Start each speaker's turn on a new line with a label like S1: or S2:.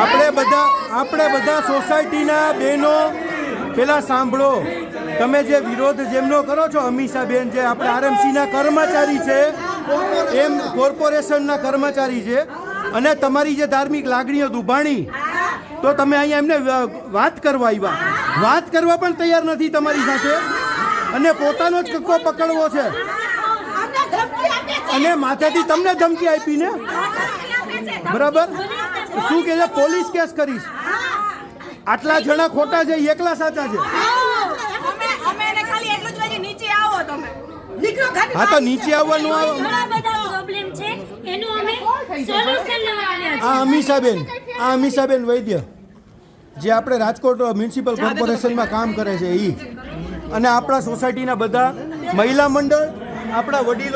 S1: આપણે બધા આપણે બધા સોસાયટીના બહેનો પેલા સાંભળો. તમે જે વિરોધ જેમનો કરો છો અમીષાબેન જે આપણે આરએમસીના કર્મચારી છે એમ કોર્પોરેશનના કર્મચારી છે અને તમારી જે ધાર્મિક લાગણીઓ દુભાણી તો તમે અહીંયા એમને વાત કરવા આવ્યા. વાત કરવા પણ તૈયાર નથી તમારી સાથે. અને પોતાનો જ કક્કો પકડવો છે. અને માથેથી તમને ધમકી આપીને બરાબર? શું કે છે પોલીસ કેસ કરીશ. આટલા જણા ખોટા છે એકલા સાચા છે. હા તો નીચે આવવાનું આ અમીષાબેન આ અમીષાબેન વૈદ્ય જે આપણે રાજકોટ મ્યુનિસિપલ કોર્પોરેશનમાં કામ કરે છે એ અને આપણા સોસાયટીના બધા મહિલા મંડળ આપણા વડીલો